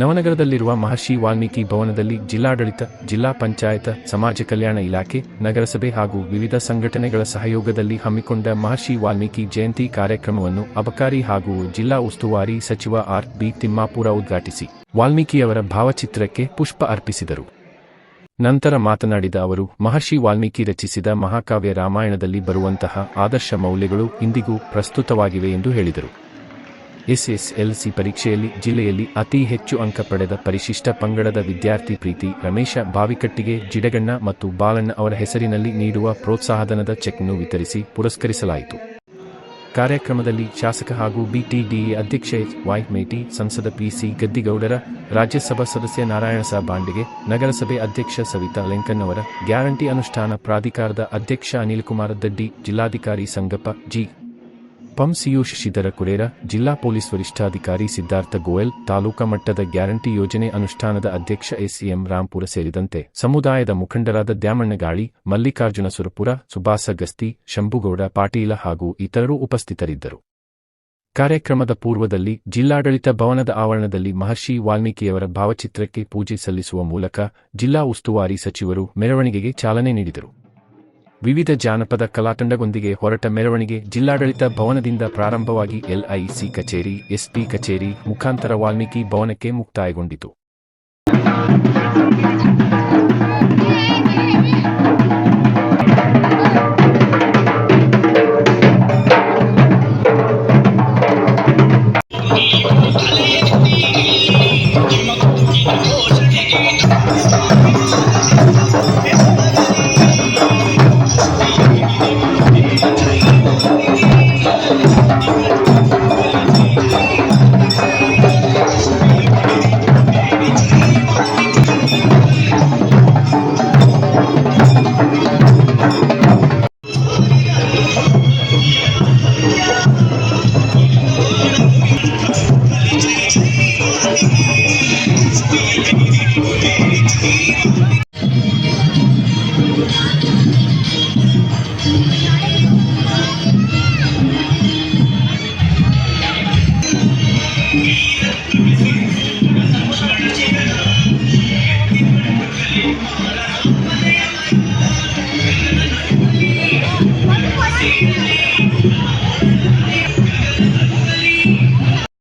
ನವನಗರದಲ್ಲಿರುವ ಮಹರ್ಷಿ ವಾಲ್ಮೀಕಿ ಭವನದಲ್ಲಿ ಜಿಲ್ಲಾಡಳಿತ, ಜಿಲ್ಲಾ ಪಂಚಾಯತ್, ಸಮಾಜ ಕಲ್ಯಾಣ ಇಲಾಖೆ, ನಗರಸಭೆ ಹಾಗೂ ವಿವಿಧ ಸಂಘಟನೆಗಳ ಸಹಯೋಗದಲ್ಲಿ ಹಮ್ಮಿಕೊಂಡ ಮಹರ್ಷಿ ವಾಲ್ಮೀಕಿ ಜಯಂತಿ ಕಾರ್ಯಕ್ರಮವನ್ನು ಅಬಕಾರಿ ಹಾಗೂ ಜಿಲ್ಲಾ ಉಸ್ತುವಾರಿ ಸಚಿವ ಆರ್ ಬಿ ತಿಮ್ಮಾಪುರ ಉದ್ಘಾಟಿಸಿ ವಾಲ್ಮೀಕಿಯವರ ಭಾವಚಿತ್ರಕ್ಕೆ ಪುಷ್ಪ ಅರ್ಪಿಸಿದರು. ನಂತರ ಮಾತನಾಡಿದ ಅವರು, ಮಹರ್ಷಿ ವಾಲ್ಮೀಕಿ ರಚಿಸಿದ ಮಹಾಕಾವ್ಯ ರಾಮಾಯಣದಲ್ಲಿ ಬರುವಂತಹ ಆದರ್ಶ ಮೌಲ್ಯಗಳು ಇಂದಿಗೂ ಪ್ರಸ್ತುತವಾಗಿವೆ ಎಂದು ಹೇಳಿದರು. ಎಸ್ಎಸ್ಎಲ್ಸಿ ಪರೀಕ್ಷೆಯಲ್ಲಿ ಜಿಲ್ಲೆಯಲ್ಲಿ ಅತಿ ಹೆಚ್ಚು ಅಂಕ ಪಡೆದ ಪರಿಶಿಷ್ಟ ಪಂಗಡದ ವಿದ್ಯಾರ್ಥಿ ಪ್ರೀತಿ ರಮೇಶ ಬಾವಿಕಟ್ಟಿಗೆ ಜಿಡಗಣ್ಣ ಮತ್ತು ಬಾಲಣ್ಣ ಅವರ ಹೆಸರಿನಲ್ಲಿ ನೀಡುವ ಪ್ರೋತ್ಸಾಹಧನದ ಚೆಕ್ನ್ನು ವಿತರಿಸಿ ಪುರಸ್ಕರಿಸಲಾಯಿತು. ಕಾರ್ಯಕ್ರಮದಲ್ಲಿ ಶಾಸಕ ಹಾಗೂ ಬಿಟಿಡಿಎ ಅಧ್ಯಕ್ಷ ಎಚ್. ವೈ. ಮೇಟಿ, ಸಂಸದ ಪಿಸಿ ಗದ್ದಿಗೌಡರ, ರಾಜ್ಯಸಭಾ ಸದಸ್ಯ ನಾರಾಯಣಸ ಬಾಂಡಿಗೆ, ನಗರಸಭೆ ಅಧ್ಯಕ್ಷ ಸವಿತಾ ಲೆಂಕನ್ನವರ ಗ್ಯಾರಂಟಿ ಅನುಷ್ಠಾನ ಪ್ರಾಧಿಕಾರದ ಅಧ್ಯಕ್ಷ ಅನಿಲ್ ಕುಮಾರ ದಡ್ಡಿ, ಜಿಲ್ಲಾಧಿಕಾರಿ ಸಂಗಪ್ಪ ಜಿ. ಪಂ ಸಿಯು ಶಶಿಧರ ಕುರೇರ ಜಿಲ್ಲಾ ಪೊಲೀಸ್ ವರಿಷ್ಠಾಧಿಕಾರಿ ಸಿದ್ಧಾರ್ಥ ಗೋಯಲ್, ತಾಲೂಕಾ ಮಟ್ಟದ ಗ್ಯಾರಂಟಿ ಯೋಜನೆ ಅನುಷ್ಠಾನದ ಅಧ್ಯಕ್ಷ ಎಸ್ಸಿಎಂ ರಾಂಪುರ ಸೇರಿದಂತೆ ಸಮುದಾಯದ ಮುಖಂಡರಾದ ದ್ಯಾಮಣ್ಣಗಾಳಿ ಮಲ್ಲಿಕಾರ್ಜುನ ಸುರಪುರ, ಸುಭಾಸ ಗಸ್ತಿ, ಶಂಭುಗೌಡ ಪಾಟೀಲ ಹಾಗೂ ಇತರರು ಉಪಸ್ಥಿತರಿದ್ದರು. ಕಾರ್ಯಕ್ರಮದ ಪೂರ್ವದಲ್ಲಿ ಜಿಲ್ಲಾಡಳಿತ ಭವನದ ಆವರಣದಲ್ಲಿ ಮಹರ್ಷಿ ವಾಲ್ಮೀಕಿಯವರ ಭಾವಚಿತ್ರಕ್ಕೆ ಪೂಜೆ ಸಲ್ಲಿಸುವ ಮೂಲಕ ಜಿಲ್ಲಾ ಉಸ್ತುವಾರಿ ಸಚಿವರು ಮೆರವಣಿಗೆಗೆ ಚಾಲನೆ ನೀಡಿದರು. ವಿವಿಧ ಜಾನಪದ ಕಲಾತಂಡಗೊಂದಿಗೆ ಹೊರಟ ಮೆರವಣಿಗೆ ಜಿಲ್ಲಾಡಳಿತ ಭವನದಿಂದ ಪ್ರಾರಂಭವಾಗಿ ಎಲ್ಐಸಿ ಕಚೇರಿ, ಎಸ್ಪಿ ಕಚೇರಿ, ಮುಖಾಂತರ ವಾಲ್ಮೀಕಿ ಭವನಕ್ಕೆ ಮುಕ್ತಾಯಗೊಂಡಿತು.